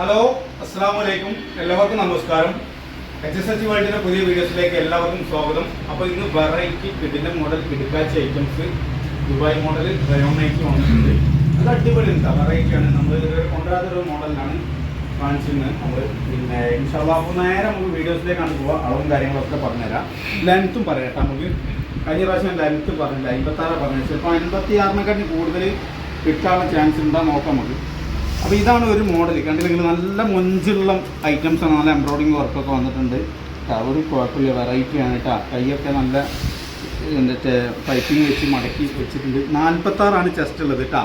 Hello അസ്സാം വലൈക്കും എല്ലാവർക്കും നമസ്കാരം. എച്ച് എസ് എച്ച് വേൾഡിന്റെ പുതിയ വീഡിയോസിലേക്ക് എല്ലാവർക്കും സ്വാഗതം. അപ്പോൾ ഇന്ന് വെറൈറ്റി കിഡിന്റെ മോഡൽ കിടുക്കാച്ച ഐറ്റംസ് ദുബായ് മോഡൽ നൈറ്റ് വന്നിട്ടുണ്ട്. അത് അടിപൊളി ഉണ്ട്. വെറൈറ്റിയാണ് നമ്മൾ കൊണ്ടുവരാത്തൊരു മോഡലിനാണ് കാണിച്ചിരുന്നത്. നമ്മൾ പിന്നെ ഇൻഷാല്ലാ അപ്പോൾ നേരെ നമുക്ക് വീഡിയോസിലേക്കാണ് പോവുക അളവും കാര്യങ്ങളൊക്കെ പറഞ്ഞുതരാം. ലെങ്ത്തും പറയാം നമുക്ക് കഴിഞ്ഞ പ്രാവശ്യം ലെങ്ത്ത് പറഞ്ഞില്ല. അമ്പത്താറ് പറഞ്ഞു ചിലപ്പോൾ അൻപത്തി ആറിനെക്കാട്ടി കൂടുതൽ കിട്ടാനുള്ള ചാൻസ് ഉണ്ടോ നോക്കാം നമുക്ക്. അപ്പോൾ ഇതാണ് ഒരു മോഡൽ കണ്ടില്ലെങ്കിൽ നല്ല മൊഞ്ചുള്ള ഐറ്റംസ് ആണ്. നല്ല എംബ്രോയിഡിങ് വർക്കൊക്കെ വന്നിട്ടുണ്ട്. ട്ടാ, ഒരു കുഴപ്പമില്ല. വെറൈറ്റി ആണ് കേട്ടോ കൈയൊക്കെ നല്ല എന്നിട്ട് പൈപ്പിംഗ് വെച്ച് മടക്കി വെച്ചിട്ടുണ്ട്. നാൽപ്പത്താറാണ് ചെസ്റ്റ് ഉള്ളത് കേട്ടോ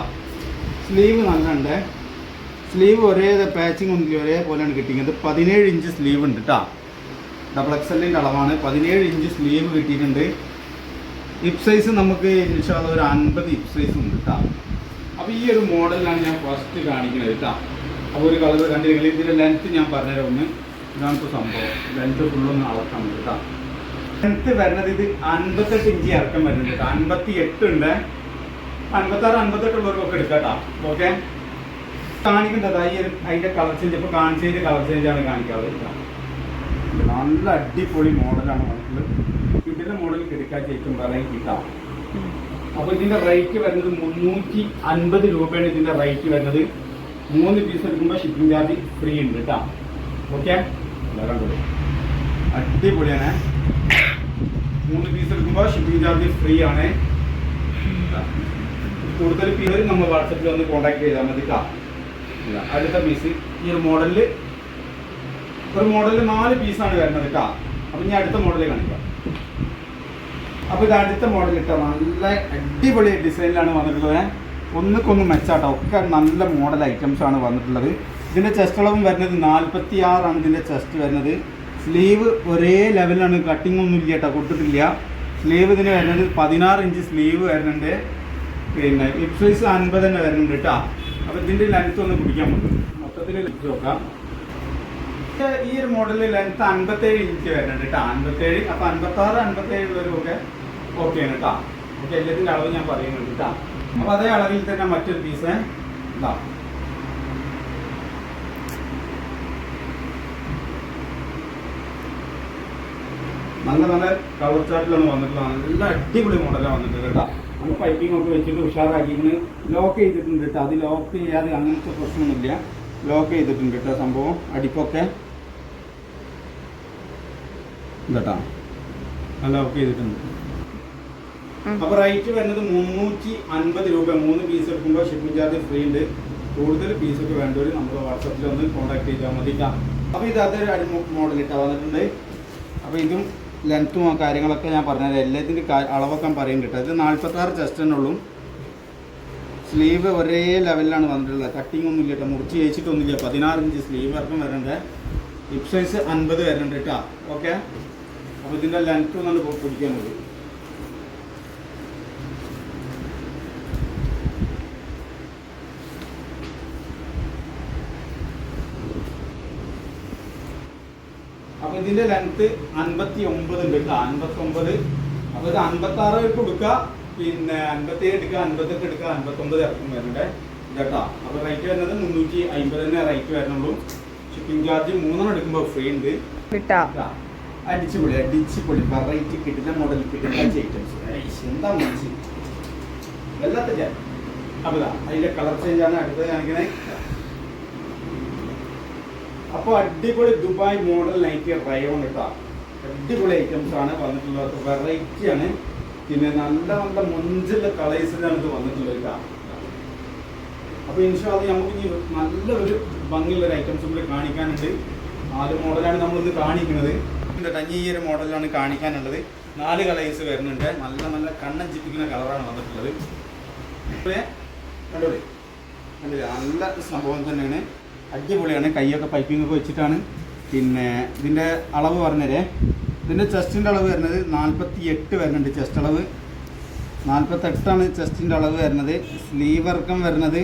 സ്ലീവ് നല്ലുണ്ട്. സ്ലീവ് ഒരേ പാച്ചിങ് ഒന്നും ഒരേപോലെയാണ് കിട്ടിയത് പതിനേഴ് ഇഞ്ച് സ്ലീവ് ഉണ്ട് കേട്ടോ ഡബിൾ എക്സലിന്റെ അളവാണ്. പതിനേഴ് ഇഞ്ച് സ്ലീവ് കിട്ടിയിട്ടുണ്ട്. ഹിപ് സൈസ് നമുക്ക് ഇൻഷാല്ല ഒരു അൻപത് ഹിപ് സൈസ് ഉണ്ട് കേട്ടോ അപ്പോൾ ഈ ഒരു മോഡലിലാണ് ഞാൻ ഫസ്റ്റ് കാണിക്കുന്നത് കേട്ടോ അപ്പോൾ ഒരു കളർ കണ്ടില്ലെങ്കിൽ ഇതിന്റെ ലെങ്ത്ത് ഞാൻ പറഞ്ഞുതരാം ഒന്ന്. ഇതാണ് ഇപ്പോൾ സംഭവം. ലെങ്ത്ത് ഫുള്ളൊന്ന് അളക്കാം കേട്ടോ ലെങ്ത്ത് വരുന്നത് ഇത് അൻപത്തെട്ട് ഇഞ്ച് ഇറക്കം വരുന്നത് കേട്ടോ അൻപത്തി എട്ട് ഉണ്ട്. അൻപത്താറ് അൻപത്തെട്ട് ഉള്ളവർക്കൊക്കെ എടുക്കാം ഓക്കെ കാണിക്കേണ്ടത് ഈ അതിന്റെ കളർ ചേഞ്ച് ഇപ്പോൾ കാണിച്ചതിന്റെ കളർ ചേഞ്ചാണ് കാണിക്കാതെ നല്ല അടിപൊളി മോഡലാണ് വന്നിട്ടുള്ളത് ഇതിന്റെ മോഡൽ കിടക്കാൻ ചേക്കും പറയാൻ കിട്ടാം അപ്പോൾ ഇതിന്റെ റേറ്റ് വരുന്നത് മുന്നൂറ്റി അൻപത് രൂപയാണ് ഇതിന്റെ റേറ്റ് വരുന്നത്. മൂന്ന് പീസ് എടുക്കുമ്പോൾ ഷിപ്പിംഗ് ചാർജ് ഫ്രീ ഉണ്ട് കേട്ടോ ഓക്കെ അടിപൊളിയാണ്. മൂന്ന് പീസ് എടുക്കുമ്പോൾ ഷിപ്പിംഗ് ചാർജ് ഫ്രീ ആണ്. കൂടുതൽ പീസ് നമ്മൾ വാട്സപ്പിൽ വന്ന് കോൺടാക്ട് ചെയ്താൽ മതി കേട്ടോ അടുത്ത പീസ് ഈ ഒരു മോഡലിൽ ഒരു മോഡലിൽ നാല് പീസാണ് വരുന്നത് കേട്ടോ അപ്പം ഞാൻ അടുത്ത മോഡലിൽ കാണിക്കാം. അപ്പോൾ ഇത് അടുത്ത മോഡൽ ഇട്ട? നല്ല അടിപൊളി ഡിസൈനിലാണ് വന്നിട്ടുള്ളത്. ഒന്നുക്കൊന്ന് മെച്ചാട്ടോ ഒക്കെ നല്ല മോഡൽ ഐറ്റംസ് ആണ് വന്നിട്ടുള്ളത്. ഇതിന്റെ ചെസ്റ്റ് അളവും വരുന്നത് നാൽപ്പത്തി ആറാണ് ഇതിന്റെ ചെസ്റ്റ് വരുന്നത്. സ്ലീവ് ഒരേ ലെവലാണ് കട്ടിംഗ് ഒന്നും ഇല്ല കേട്ടോ കൊടുത്തിട്ടില്ല. സ്ലീവ് ഇതിന് വരുന്നത് പതിനാറ് ഇഞ്ച് സ്ലീവ് വരുന്നുണ്ട്. പിന്നെ ഹിപ്സ് സൈസ് അൻപത് തന്നെ വരുന്നുണ്ട് കേട്ടോ അപ്പോൾ ഇതിന്റെ ലെങ്ത് ഒന്ന് പിടിക്കാൻ പറ്റും മൊത്തത്തിൽ ലെങ്ത് നോക്കാം ഈ ഒരു മോഡലിൽ ലെങ്ത് അൻപത്തേഴ് ഇഞ്ച് വരുന്നുണ്ട് കേട്ടോ അൻപത്തേഴ് അപ്പൊ അൻപത്താറ് അൻപത്തേഴ് ഉള്ളവരൊക്കെ ഓക്കെ ആണ് കേട്ടോ ഓക്കെ എല്ലാത്തിന്റെ അളവ് ഞാൻ പറയുന്നുണ്ട് കേട്ടോ അപ്പൊ അതേ അളവിൽ തന്നെ മറ്റൊരു പീസ് ഇതാ. നല്ല നല്ല കളർ ചാർട്ടിലാണ് വന്നിട്ടുള്ളത്. നല്ല അടിപൊളി മോഡലാണ് വന്നിട്ടുണ്ട് കേട്ടോ നമ്മൾ പൈപ്പിംഗ് ഒക്കെ വെച്ചിട്ട് ഉഷാറാക്കിയിട്ട് ലോക്ക് ചെയ്തിട്ടുണ്ട് കേട്ടോ അത് ലോക്ക് ചെയ്യാതെ അങ്ങനത്തെ പ്രശ്നമൊന്നുമില്ല. ലോക്ക് ചെയ്തിട്ടുണ്ട് കേട്ടോ സംഭവം. അടിപ്പൊക്കെ കേട്ടോ ലോക്ക് ചെയ്തിട്ടുണ്ട്. അപ്പൊ റേറ്റ് വരുന്നത് മുന്നൂറ്റി അൻപത് രൂപ. മൂന്ന് പീസ് എടുക്കുമ്പോൾ ഷിപ്പിംഗ് ചാർജ് ഫ്രീ ഉണ്ട്. കൂടുതൽ പീസൊക്കെ വേണ്ടവർ നമ്മൾ വാട്സപ്പിൽ ഒന്ന് കോൺടാക്ട് ചെയ്താൽ മതി. അപ്പൊ ഇത് അതൊരു അടി മോഡൽ ഇട്ടാ വന്നിട്ടുണ്ട്. അപ്പൊ ഇതും ലെങ്ത്തും കാര്യങ്ങളൊക്കെ ഞാൻ പറഞ്ഞത് എല്ലാത്തിന്റെ അളവൊക്കെ പറയും കേട്ടോ ഇത് നാൽപ്പത്തി ആറ് ചെസ്റ്റ് തന്നെ സ്ലീവ് ഒരേ ലെവലിലാണ് വന്നിട്ടുള്ളത്. കട്ടിങ് ഒന്നും ഇല്ല കേട്ടോ മുറിച്ച് ചേച്ചിട്ടൊന്നുമില്ല പതിനാറ് ഇഞ്ച് സ്ലീവ് ഇറക്കം വരുന്നുണ്ട് ഹിപ് സൈസ് അൻപത് വരുന്നുണ്ട് കേട്ടോ ഓക്കെ അപ്പോൾ ഇതിന്റെ ലെങ്ത്ത് നമ്മൾ പിടിക്കാൻ മതി. അപ്പോൾ ഇതിന്റെ ലെങ്ത്ത് അൻപത്തി ഒമ്പത് ഉണ്ട് കേട്ടോ. അൻപത്തി ഒമ്പത് അപ്പോൾ ഇത് അൻപത്തി ആറ് കൊടുക്കുക. പിന്നെ അൻപത്തി ഏഴ് എടുക്കുക അൻപത്തെട്ട് എടുക്കുക അൻപത്തൊമ്പത് ഇറക്കും വരുന്നുണ്ട്. കേട്ടോ അപ്പോൾ റേറ്റ് വരുന്നത് മുന്നൂറ്റി അമ്പത് തന്നെ റേറ്റ് വരുന്നുള്ളൂ. ഷിപ്പിംഗ് ചാർജ് മൂന്നെണ്ണം എടുക്കുമ്പോൾ ഫ്രീ ഉണ്ട്. അടിച്ചുപൊളി അടിച്ചുപൊളി. വെറൈറ്റി കിട്ടില്ല മോഡൽ കിട്ടുന്ന ഐറ്റംസ് എന്താ മനസ്സിൽ വല്ലാത്ത അപ്പോൾ അതിന്റെ കളർ ചേഞ്ച് ആണ് അടുത്തത് കാണിക്കുന്നത് അപ്പോൾ അടിപൊളി ദുബായ് മോഡൽ നൈറ്റ് റയോൺ കേട്ടോ. അടിപൊളി ഐറ്റംസ് ആണ് വന്നിട്ടുള്ളത്. വെറൈറ്റി ആണ്. പിന്നെ നല്ല നല്ല മുഞ്ചുള്ള കളേഴ്സിലാണ് ഇത് വന്നിട്ടുള്ളത് അപ്പോൾ അപ്പോൾ ഇൻഷാൽ നമുക്ക് ഇനി നല്ലൊരു ഭംഗിയുള്ള ഒരു ഐറ്റംസും കൂടി കാണിക്കാനുണ്ട്. നാല് മോഡലാണ് നമ്മളിന്ന് കാണിക്കുന്നത്. ഈ ഒരു മോഡലാണ് കാണിക്കാനുള്ളത്. നാല് കളേഴ്സ് വരുന്നുണ്ട്. നല്ല നല്ല കണ്ണഞ്ചിപ്പിക്കുന്ന കളറാണ് വന്നിട്ടുള്ളത്. കണ്ടോളി? കണ്ടില്ലേ? നല്ല സംഭവം തന്നെയാണ്. അടിപൊളിയാണ്. കൈയൊക്കെ പൈപ്പിംഗ് ഒക്കെ വെച്ചിട്ടാണ്. പിന്നെ ഇതിന്റെ അളവ് പറഞ്ഞതരേ ഇതിന്റെ ചെസ്റ്റിന്റെ അളവ് വരുന്നത് നാൽപ്പത്തി എട്ട് വരുന്നുണ്ട് ചെസ്റ്റ് അളവ്. നാൽപ്പത്തെട്ടാണ് ചെസ്റ്റിന്റെ അളവ് വരുന്നത്. സ്ലീവ് ഇറക്കം വരുന്നത്.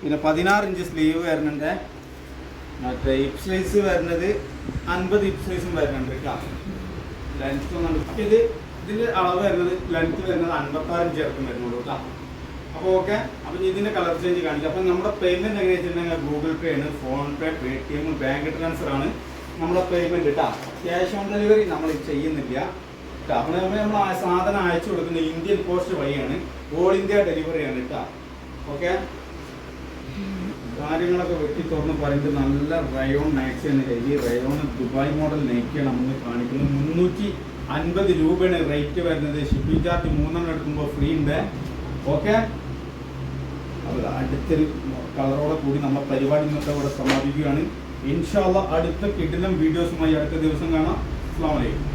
പിന്നെ പതിനാറ് ഇഞ്ച് സ്ലീവ് വരുന്നുണ്ട്. മറ്റേ ഹിപ് സൈസ് വരുന്നത് അൻപത് ഹിപ് സൈസും വരുന്നുണ്ട് കേട്ടോ ലെങ്ത്ത് ഒന്നും ഇത് ഇതിന്റെ അളവ് വരുന്നത് ലെങ്ത്ത് വരുന്നത് അൻപത്താറ് ഇഞ്ച് ഇറക്കം വരുന്നുള്ളൂ കേട്ടോ അപ്പോൾ ഓക്കെ അപ്പോൾ ഇതിന്റെ കളർ ചേഞ്ച് കാണിക്കും. അപ്പോൾ നമ്മുടെ പേയ്മെന്റ് എങ്ങനെ വെച്ചിട്ടുണ്ടെങ്കിൽ ഗൂഗിൾ പേ ആണ് PhonePe Paytm bank transfer ആണ് നമ്മുടെ പേയ്മെന്റ് കേട്ടോ ക്യാഷ് ഓൺ ഡെലിവറി നമ്മൾ ചെയ്യുന്നില്ല. ട്ടോ. അപ്പോൾ നമ്മൾ സാധനം അയച്ചു കൊടുക്കുന്നത് ഇന്ത്യൻ പോസ്റ്റ് വഴിയാണ് ഓൾ ഇന്ത്യ ഡെലിവറിയാണ് കേട്ടോ ഓക്കെ കാര്യങ്ങളൊക്കെ വെട്ടി തുറന്ന് പറയുന്നത് നല്ല റയോൺ നൈക്സ് എന്ന് കരുതി റയോൺ ദുബായ് മോഡൽ നൈക്കിയാണ് നമ്മൾ കാണിക്കുന്നത്. മുന്നൂറ്റി അൻപത് രൂപയാണ് റേറ്റ് വരുന്നത്. ഷിപ്പിംഗ് ചാർജ് മൂന്നെണ്ണം എടുക്കുമ്പോൾ ഫ്രീ ഉണ്ട്. ഓക്കെ അടുത്തൊരു കളറോടെ കൂടി നമ്മൾ പരിപാടി ഇന്നത്തെ ഇവിടെ സമാപിക്കുകയാണ്. ഇൻഷാല്ല അടുത്ത കിടിലം വീഡിയോസുമായി അടുത്ത ദിവസം കാണാം. അസ്സാം വലൈക്കും